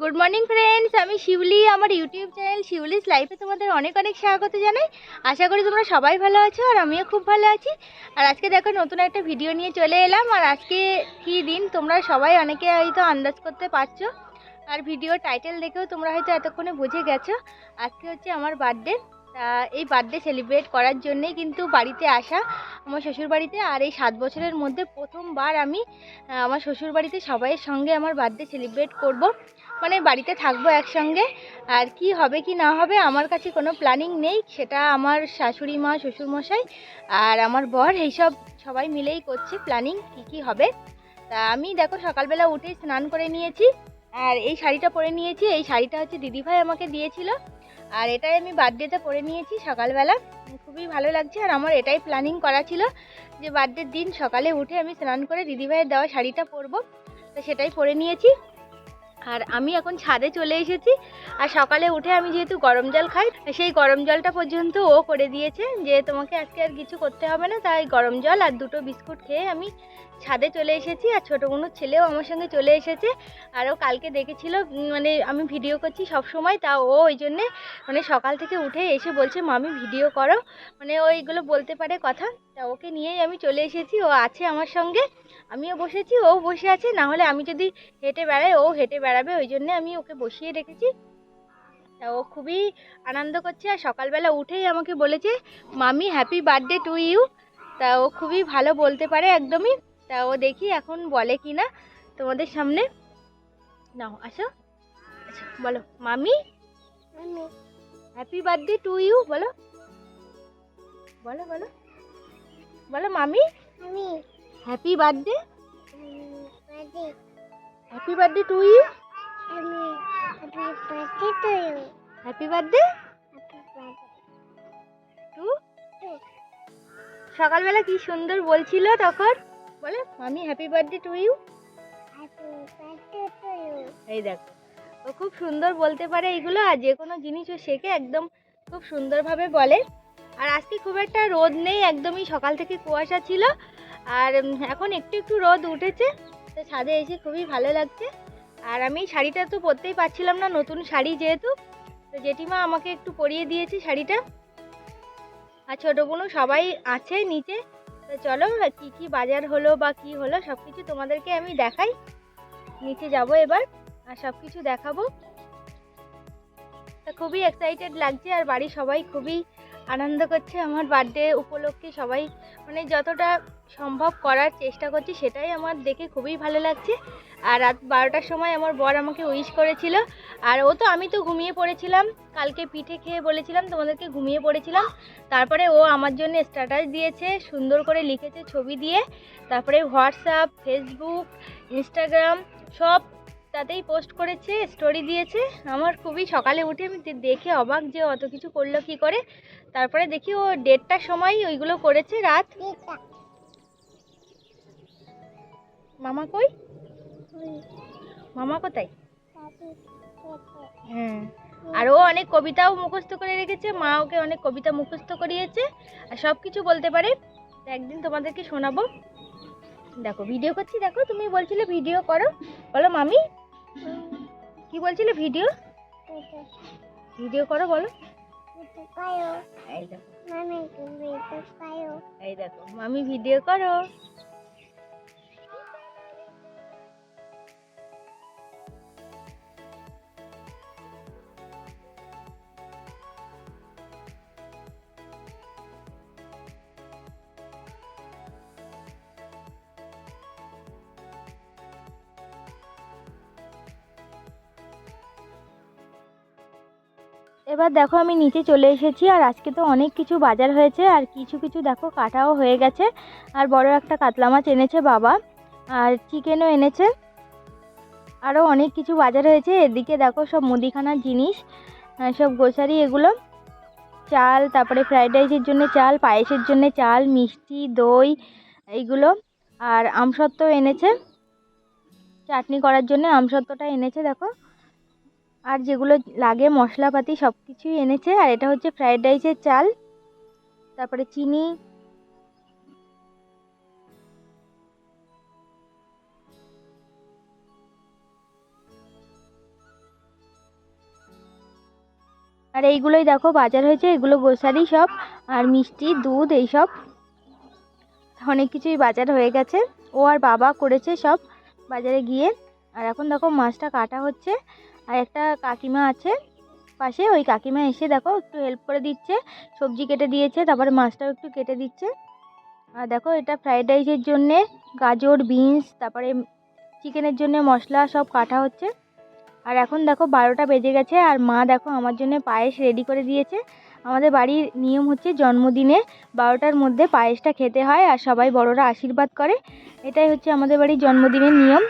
Good morning friends আমি শিউলি, আমার YouTube channel Shiuli's লাইফে তোমাদের অনেক অনেক স্বাগত জানাই। আশা করি তোমরা সবাই ভালো আছো আর আমিও খুব ভালো আছি। আর আজকে দেখো, নতুন একটা ভিডিও নিয়ে চলে এলাম। আর আজকে কী দিন? তোমরা সবাই অনেকে হয়তো আন্দাজ করতে পারছ। আর ভিডিও টাইটেল দেখেও তোমরা হয়তো এতক্ষণে বুঝে গেছো। আজকে হচ্ছে আমার বার্থডে তা এই বার্থডে সেলিব্রেট করার জন্যেই কিন্তু বাড়িতে আসা আমার শ্বশুর বাড়িতে আর এই সাত বছরের মধ্যে প্রথমবার আমি আমার শ্বশুর বাড়িতে সবাইয়ের সঙ্গে আমার বার্থডে সেলিব্রেট করব। মানে বাড়িতে থাকব একসঙ্গে। আর কি হবে কি না হবে আমার কাছে কোনো প্ল্যানিং নেই। সেটা আমার শাশুড়ি মা, শ্বশুরমশাই আর আমার বর এইসব সবাই মিলেই করছে প্ল্যানিং কি কি হবে। তা আমি দেখো সকালবেলা উঠেই স্নান করে নিয়েছি। আর এই শাড়িটা পরে নিয়েছি। এই শাড়িটা হচ্ছে দিদিভাই আমাকে দিয়েছিল। আর এটাই আমি বার্থডেতে পরে নিয়েছি সকালবেলা। খুবই ভালো লাগছে আর আমার এটাই প্ল্যানিং করা ছিল যে বার্থডের দিন সকালে উঠে আমি স্নান করে দিদিভাইয়ের দেওয়া শাড়িটা পরবো। তো সেটাই পরে নিয়েছি। আর আমি এখন ছাদে চলে এসেছি। আর সকালে উঠে আমি যেহেতু গরম জল খাই, সেই গরম জলটা পর্যন্ত ও করে দিয়েছে যে তোমাকে আজকে আর কিছু করতে হবে না। তাই গরম জল আর দুটো বিস্কুট খেয়ে আমি ছাদে চলে এসেছি। আর ছোটো কোনো ছেলেও আমার সঙ্গে চলে এসেছে। আর ও কালকে দেখেছিল মানে আমি ভিডিও করছি সব সময়, তা ও ওই জন্যে মানে সকাল থেকে উঠে এসে বলছে, মামি, ভিডিও করো। মানে ও এইগুলো বলতে পারে কথা। তা ওকে নিয়েই আমি চলে এসেছি। ও আছে আমার সঙ্গে। আমিও বসেছি ও বসে আছে না হলে আমি যদি হেঁটে বেড়াই ও হেঁটে বেড়াবে ওই জন্যে আমি ওকে বসিয়ে রেখেছি। তা ও খুবই আনন্দ করছে আর সকালবেলা উঠেই আমাকে বলেছে মামি হ্যাপি বার্থডে টু ইউ তা ও খুবই ভালো বলতে পারে একদমই। তা ও দেখি এখন বলে কি না তোমাদের সামনে। নাও আসো। আচ্ছা বলো মামি হ্যাপি বার্থডে টু ইউ বলো। বলো বলো। বলো মামি। আমি happy birthday happy birthday to you happy birthday to সকালবেলা কি সুন্দর বলছিল তখন? বলে, মামি হ্যাপি বার্থডে টু ইউ এই দেখো, ও খুব সুন্দর বলতে পারে এইগুলো আর যে কোনো জিনিস ও শেখে, একদম খুব সুন্দরভাবে বলে। আর আজকে খুব একটা রোদ নেই, একদমই সকাল থেকে কুয়াশা ছিল। আর এখন একটু একটু রোদ উঠেছে, তো ছাদে এসে খুবই ভালো লাগছে। আর আমি শাড়িটা তো পরতেই পারছিলাম না, নতুন শাড়ি যেহেতু, তো জেঠিমা আমাকে একটু পরিয়ে দিয়েছে শাড়িটা। আর ছোটো বোনও সবাই আছে নিচে, তো চলো কি কি বাজার হলো বা কি হলো সব কিছু তোমাদেরকে আমি দেখাই। নিচে যাব এবার, আর সব কিছু দেখাবো। তা খুবই এক্সাইটেড লাগছে, আর বাড়ির সবাই খুবই আনন্দ করছে, আমার বার্থডে উপলক্ষে সবাই মানে যতটা সম্ভব করার চেষ্টা করছি, সেটাই আমার দেখে খুবই ভালো লাগছে। আর রাত বারোটার সময় আমার বর আমাকে উইশ করেছিল। আর ও তো, আমি তো ঘুমিয়ে পড়েছিলাম। কালকে পিঠে খেয়ে বলেছিলাম, তোমাদেরকে ঘুমিয়ে পড়েছিলাম। তারপরে ও আমার জন্য স্ট্যাটাস দিয়েছে, সুন্দর করে লিখেছে ছবি দিয়ে। তারপরে হোয়াটসঅ্যাপ ফেসবুক ইনস্টাগ্রাম সব তাতেই পোস্ট করেছে স্টোরি দিয়েছে। আমার খুবই সকালে উঠে আমি দেখে অবাক যে অত কিছু করল কি করে। তারপরে দেখি ও দেড়টার সময় ওইগুলো করেছে রাত। মামা কই? মামা কোথায়? হ্যাঁ আর ও অনেক কবিতাও মুখস্থ করে রেখেছে, মা ওকে অনেক কবিতা মুখস্থ করিয়েছে। আর সব কিছু বলতে পারে। একদিন তোমাদেরকে শোনাবো। দেখো ভিডিও করছি। দেখো, তুমি বলছিলে ভিডিও করো। বলো, মামি। কি বলছিলে ভিডিও ভিডিও করো বলো। এই দেখো মামি ভিডিও করো। এবার দেখো আমি নিচে চলে এসেছি আর আজকে তো অনেক কিছু বাজার হয়েছে আর কিছু কিছু দেখো কাটাও হয়ে গেছে। আর বড় একটা কাতলা মাছ এনেছে বাবা আর চিকেনও এনেছে। আরও অনেক কিছু বাজার হয়েছে। এদিকে দেখো সব মুদিখানার জিনিস সব গ্রোসারি এগুলো। চাল, তারপরে ফ্রাইড রাইসের জন্য চাল, পায়েসের জন্য চাল, মিষ্টি, দই এইগুলো। আর আমসত্ত্ব এনেছে। চাটনি করার জন্য আমসত্ত্বটা এনেছে, দেখো। আর যেগুলো লাগে, মশলাপাতি সব কিছুই এনেছে। আর এটা হচ্ছে ফ্রায়েড রাইসের চাল, তারপরে চিনি। আর এইগুলোই দেখো, বাজার হয়েছে, এগুলো গ্রোসারি সব আর মিষ্টি, দুধ, এইসব। অনেক কিছুই বাজার হয়ে গেছে। ও আর বাবা করেছে সব বাজারে গিয়ে। আর এখন দেখো মাছটা কাটা হচ্ছে। আর একটা কাকিমা আছে পাশে, ওই কাকিমা এসে দেখো একটু হেল্প করে দিচ্ছে, সবজি কেটে দিয়েছে, তারপরে মাছটাও একটু কেটে দিচ্ছে। আর দেখো এটা ফ্রাইড রাইসের জন্যে, গাজর বিনস তারপরে চিকেনের জন্য মশলা সব কাটা হচ্ছে। আর এখন দেখো বারোটা বেজে গেছে, আর মা দেখো আমার জন্য পায়েস রেডি করে দিয়েছে। আমাদের বাড়ির নিয়ম হচ্ছে জন্মদিনে বারোটার মধ্যে পায়েসটা খেতে হয়, আর সবাই বড়রা আশীর্বাদ করে। এটাই হচ্ছে আমাদের বাড়ির জন্মদিনের নিয়ম।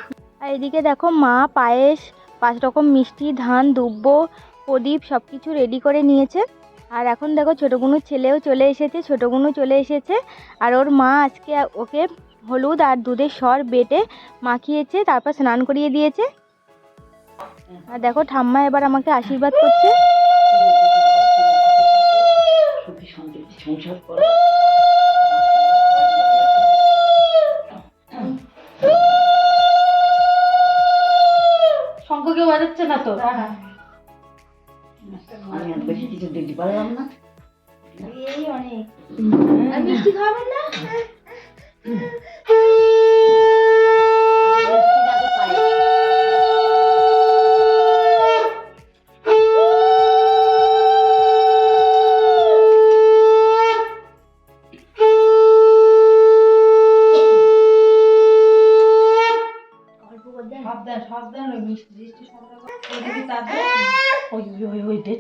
আর এদিকে দেখো মা পায়েস পাঁচ রকম মিষ্টি, ধান, দুব্ব, প্রদীপ সব কিছু রেডি করে নিয়েছে। আর এখন দেখো ছোটো গুনুর ছেলেও চলে এসেছে, ছোটো গুনু চলে এসেছে। আর ওর মা আজকে ওকে হলুদ আর দুধের সর বেটে মাখিয়েছে, তারপর স্নান করিয়ে দিয়েছে। আর দেখো ঠাম্মা এবার আমাকে আশীর্বাদ করছে। সংসার কেউ বাজাচ্ছে না তো। আমি আর বেশি কিছু দিতে পারলাম না। এই অনেক। মিষ্টি খাবেন না?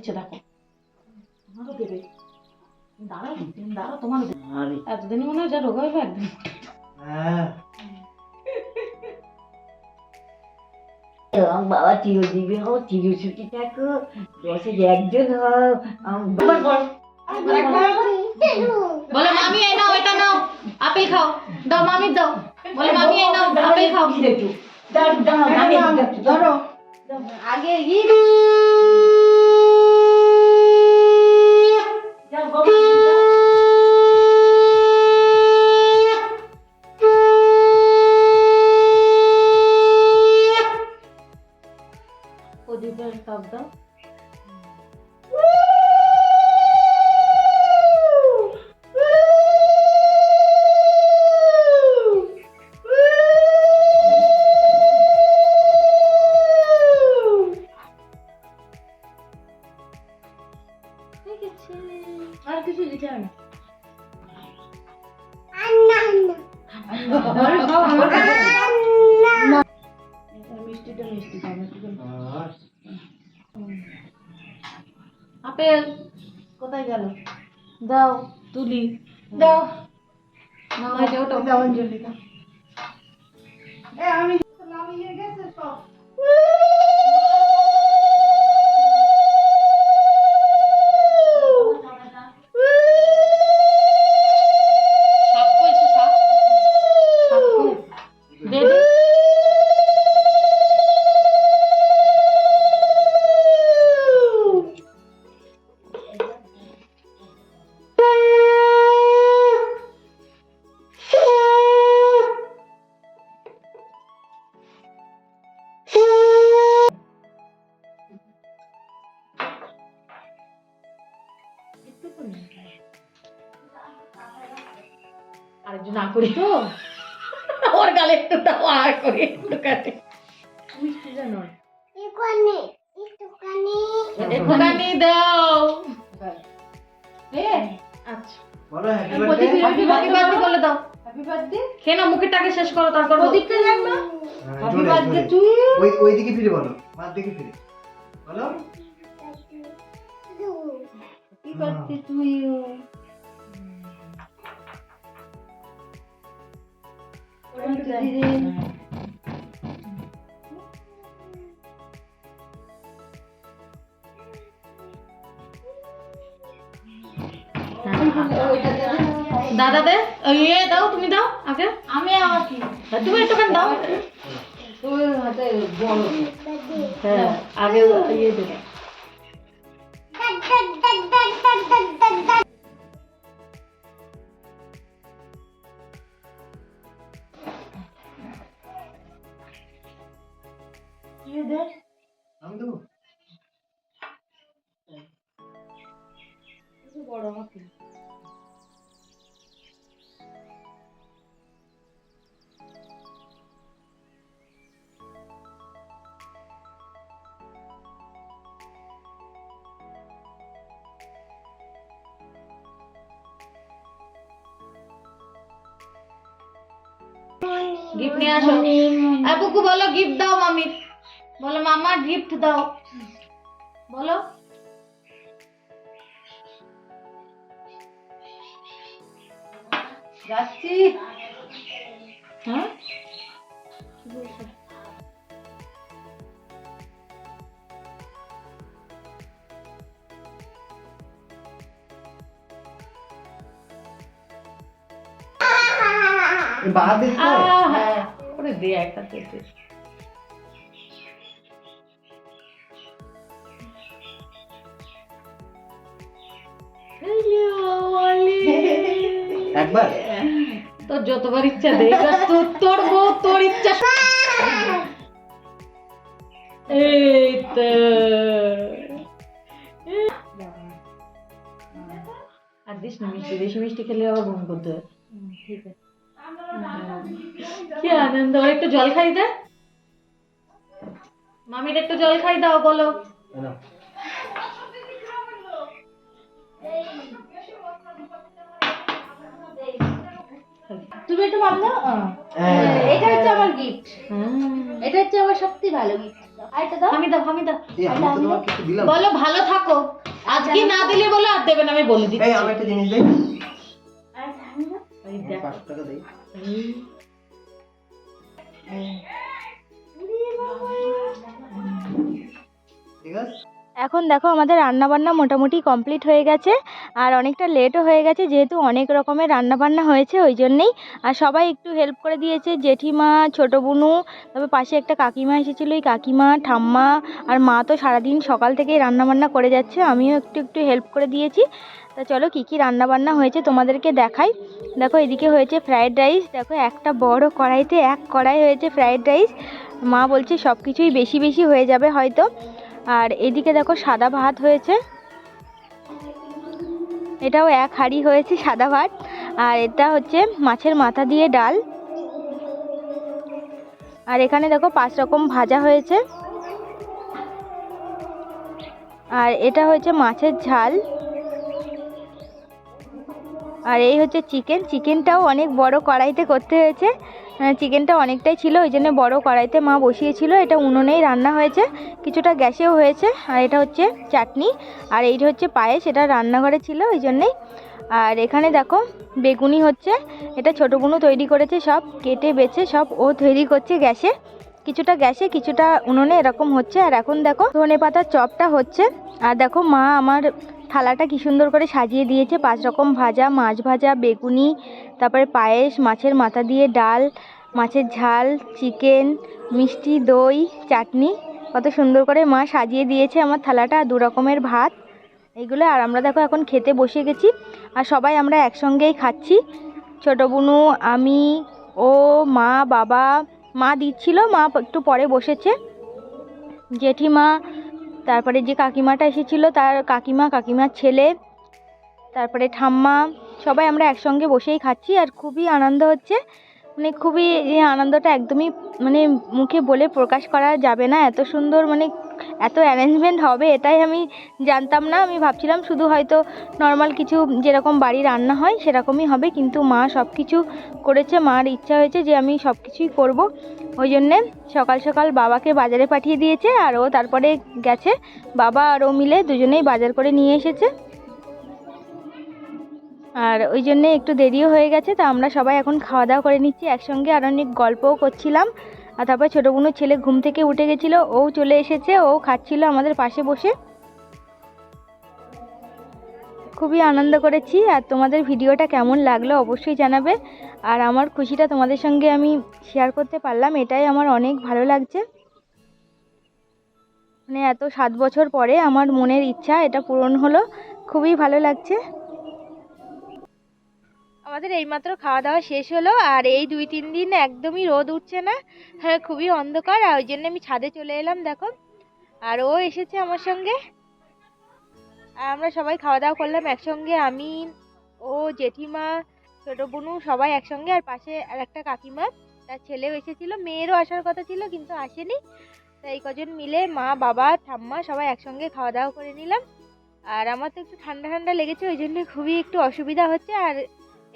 ওই দেখো। আমারও দেবে। দাঁড়াও তুমি দাঁড়াও তোমারও দেবে। আরে। মনে হয় যা রোগা হইবে একদিন আমার বাবা চিরজীবী হও চিরসুখী থাকো বসে একজন হও। আমার বলে। মামি এই নাও এটা নাও আপেল খাও। দাও মামি দাও। বলে মামি এই নাও আপেল খাও। ধরো। আগে ই প্রদীপের টপ দাও আর আপেল কোথায় গেল? দাও তুলি। দাও। না ওটা। অঞ্জলি দাও। আমি নামিয়ে গেছে সব। করি তো। ওর গালে একটু দাও আর করে একটু কাটে মিষ্টিটা নয় এখানে একটুখানি। একটুখানি দাও। এ আচ্ছা। বলো হ্যাপি বার্থডে হ্যাপি বার্থডে বলে দাও। হ্যাপি বার্থডে খেয়ে মুখেরটাকে শেষ করো তারপর প্রদীপটা লাগবে হ্যাপি বার্থডে ইউ ওই ওই দিকে ফিরে বলো মার দিকে ফিরে। বলো। হ্যাপি বার্থডে টু ইউ দাদা দে ওই ইয়ে দাও তুমি দাও আগে আমি আমার কি তুমি একটুখানি দাও তুমি হাতে বড় হ্যাঁ আগে ইয়ে দেবে আমি দেবো। বড় আমাকে। গিফট নিয়ে আসো। আর বুকু বলো গিফট দাও মামি। বলো মামা গিফট দাও বলো যাচ্ছি হ্যাঁ এই বাদ দিস না? আহ, হ্যাঁ একবার? তোর যতবার ইচ্ছা দে তোর তোর বউ তোর ইচ্ছা এই তো। আর দিস না মিষ্টি বেশি মিষ্টি খেলে আবার বমি করতে হয়। কি আনন্দ ওর একটু জল খাই দে? মামির একটু জল খাই দাও বলো। তুমি একটু মাম হ্যাঁ। এটা হচ্ছে আমার গিফট এটা হচ্ছে আমার সত্যি ভালো গিফট দাও। দাও বলো ভালো থাকো। আজকে না দিলে বলো আর দেবে না আমি বলে দিচ্ছি। এই আমি একটা জিনিস দেই। টাকা দেই। ঠিক আছে? এখন দেখো আমাদের রান্নাবান্না মোটামুটি কমপ্লিট হয়ে গেছে, আর অনেকটা লেটও হয়ে গেছে যেহেতু অনেক রকমের রান্নাবান্না হয়েছে ওই জন্যেই। আর সবাই একটু হেল্প করে দিয়েছে, জেঠিমা, ছোটো বুনু তবে পাশে একটা কাকিমা এসেছিল, ওই কাকিমা, ঠাম্মা আর মা তো সারাদিন সকাল থেকেই রান্নাবান্না করে যাচ্ছে, আমিও একটু একটু হেল্প করে দিয়েছি। তা চলো কী কী রান্নাবান্না হয়েছে তোমাদেরকে দেখাই। দেখো এদিকে হয়েছে ফ্রায়েড রাইস দেখো একটা বড় কড়াইতে এক কড়াই হয়েছে ফ্রায়েড রাইস মা বলছে সব কিছুই বেশি বেশি হয়ে যাবে হয়তো। আর এদিকে দেখো সাদা ভাত হয়েছে। এটাও এক হাঁড়ি হয়েছে সাদা ভাত। আর এটা হচ্ছে মাছের মাথা দিয়ে ডাল। আর এখানে দেখো পাঁচ রকম ভাজা হয়েছে। আর এটা হচ্ছে মাছের ঝাল। আর এই হচ্ছে চিকেন। চিকেনটাও অনেক বড় কড়াইতে করতে হয়েছে। চিকেনটা অনেকটাই ছিল, ওই জন্য বড় কড়াইতে মা বসিয়েছিল। এটা উনুনেই রান্না হয়েছে। কিছুটা গ্যাসেও হয়েছে। আর এটা হচ্ছে চাটনি। আর এইটা হচ্ছে পায়েস। এটা রান্নাঘরে ছিল, ওই জন্যেই। আর এখানে দেখো, বেগুনি হচ্ছে। এটা ছোটো বুনু তৈরি করেছে সব। কেটে, বেছে সব ও তৈরি করছে গ্যাসে। কিছুটা গ্যাসে, কিছুটা উনুনে এরকম হচ্ছে। আর এখন দেখো ধনে পাতার চপটা হচ্ছে। আর দেখো মা আমার থালাটা কি সুন্দর করে সাজিয়ে দিয়েছে। পাঁচ রকম ভাজা, মাছ ভাজা, বেগুনি, তারপরে পায়েস, মাছের মাথা দিয়ে ডাল, মাছের ঝাল, চিকেন, মিষ্টি, দই, চাটনি। কত সুন্দর করে মা সাজিয়ে দিয়েছে আমার থালাটা, দু রকমের ভাত। এগুলো আর আমরা দেখো এখন খেতে বসে গেছি। আর সবাই আমরা একসঙ্গেই খাচ্ছি। ছোটো বুনু, আমি, ও, মা, বাবা, মা দিচ্ছিল, মা একটু পরে বসেছে। জেঠিমা তারপরে যে কাকিমাটা এসেছিল, তার কাকিমা, কাকিমার ছেলে, তারপরে ঠাম্মা, সবাই আমরা একসঙ্গে বসেই খাচ্ছি আর খুবই আনন্দ হচ্ছে। মানে খুবই এই আনন্দটা একদমই মানে মুখে বলে প্রকাশ করা যাবে না। এত সুন্দর মানে এত অ্যারেঞ্জমেন্ট হবে এটাই আমি জানতাম না। আমি ভাবছিলাম শুধু হয়তো নর্মাল কিছু যেরকম বাড়ি রান্না হয় সেরকমই হবে। কিন্তু মা সব কিছু করেছে, মার ইচ্ছা হয়েছে যে আমি সব কিছুই করব। ওই জন্যে সকাল সকাল বাবাকে বাজারে পাঠিয়ে দিয়েছে আর ও তারপরে গেছে। বাবা আর ও মিলে দুজনেই বাজার করে নিয়ে এসেছে। আর ওই জন্যে একটু দেরিও হয়ে গেছে, তা আমরা সবাই এখন খাওয়া দাওয়া করে নিচ্ছি। একসঙ্গে আর অনেক গল্পও করছিলাম। আর তারপর ছোটো বোনের ছেলে ঘুম থেকে উঠে গেছিল, ও চলে এসেছে, ও খাচ্ছিল আমাদের পাশে বসে। খুবই আনন্দ করেছি, আর তোমাদের ভিডিওটা কেমন লাগল অবশ্যই জানাবে। আর আমার খুশিটা তোমাদের সঙ্গে আমি শেয়ার করতে পারলাম, এটাই আমার অনেক ভালো লাগছে। মানে এত সাত বছর পরে আমার মনের ইচ্ছা এটা পূরণ হলো, খুবই ভালো লাগছে। আমাদের এইমাত্র খাওয়া দাওয়া শেষ হলো আর এই দুই, তিন দিন একদমই রোদ উঠছে না। হ্যাঁ খুবই অন্ধকার আর ওই জন্য আমি ছাদে চলে এলাম, দেখো। আর ও এসেছে আমার সঙ্গে। আর আমরা সবাই খাওয়া দাওয়া করলাম একসঙ্গে, আমি, ও, জেঠিমা, ছোটো বোনু সবাই একসঙ্গে আর পাশে আর একটা কাকিমা। তার ছেলেও এসেছিল, মেয়েরও আসার কথা ছিল কিন্তু আসেনি। তাই কজন মিলে মা, বাবা, ঠাম্মা সবাই একসঙ্গে খাওয়া দাওয়া করে নিলাম। আর আমার তো একটু ঠান্ডা ঠান্ডা লেগেছে, ওই জন্য খুবই একটু অসুবিধা হচ্ছে। আর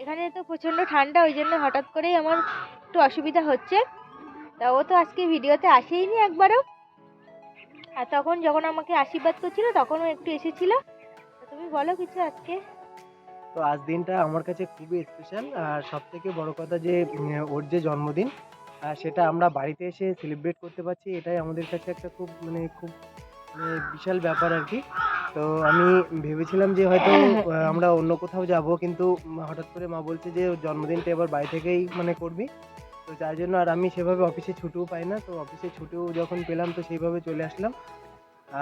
এখানে তো প্রচণ্ড ঠান্ডা, ওই জন্য হঠাৎ করেই আমার একটু অসুবিধা হচ্ছে। তা ও তো আজকে ভিডিওতে আসেইনি একবারও। আর তখন যখন আমাকে আশীর্বাদ করছিল, তখনও একটু এসেছিল। তুমি বলো কিছু আজকে। তো আজ দিনটা আমার কাছে খুবই স্পেশাল আর সব থেকে বড় কথা যে ওর যে জন্মদিন সেটা আমরা বাড়িতে এসে সেলিব্রেট করতে পারছি। এটাই আমাদের কাছে একটা খুব মানে খুব মানে বিশাল ব্যাপার আর কি। তো আমি ভেবেছিলাম যে হয়তো আমরা অন্য কোথাও যাব কিন্তু হঠাৎ করে মা বলছে যে জন্মদিনটা এবার বাড়ি থেকেই মানে করবি। তো যার জন্য আর আমি সেভাবে অফিসে ছুটিও পাই না তো অফিসে ছুটিও যখন পেলাম তো সেইভাবে চলে আসলাম।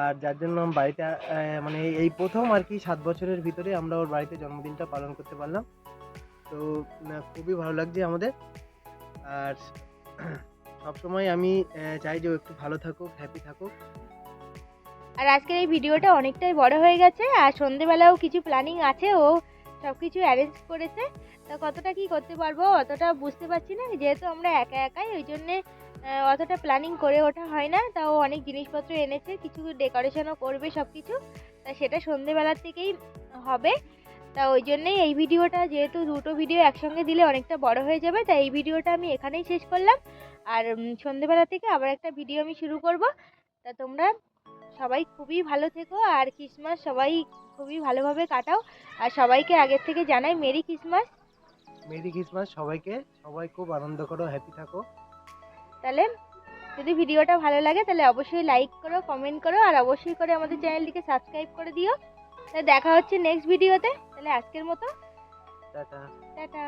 আর যার জন্য আমি বাড়িতে মানে এই প্রথম আর কি সাত বছরের ভিতরে আমরা ওর বাড়িতে জন্মদিনটা পালন করতে পারলাম। তো খুবই ভালো লাগছে আমাদের। আর সবসময় আমি চাই যে ও একটু ভালো থাকুক হ্যাপি থাকুক। আর আজকের এই ভিডিওটা অনেকটাই বড় হয়ে গেছে, আর সন্ধেবেলাও কিছু প্ল্যানিং আছে, ও সব কিছু অ্যারেঞ্জ করেছে। তা কতটা কি করতে পারব অতটা বুঝতে পারছি না, যেহেতু আমরা একা একাই, ওই জন্যে অতটা প্ল্যানিং করে ওঠা হয় না। তা ও অনেক জিনিসপত্র এনেছে, কিছু ডেকোরেশনও করবে সব কিছু তা সেটা সন্ধেবেলার থেকেই হবে। তা ওই জন্যেই এই ভিডিওটা, যেহেতু দুটো ভিডিও একসঙ্গে দিলে অনেকটা বড় হয়ে যাবে তাই এই ভিডিওটা আমি এখানেই শেষ করলাম। আর সন্ধেবেলা থেকে আবার একটা ভিডিও আমি শুরু করব। তা তোমরা সবাই খুবই ভালো থেকো আর ক্রিসমাস সবাই খুবই ভালোভাবে কাটাও। আর সবাইকে আগের থেকে জানাই মেরি ক্রিসমাস মেরি ক্রিসমাস সবাইকে। সবাই খুব আনন্দ করো হ্যাপি থাকো। তাহলে যদি ভিডিওটা ভালো লাগে তাহলে অবশ্যই লাইক করো কমেন্ট করো আর অবশ্যই করে আমাদের চ্যানেলটিকে সাবস্ক্রাইব করে দিও। তাহলে দেখা হচ্ছে নেক্সট ভিডিওতে তাহলে আজকের মতো। টাটা। টাটা।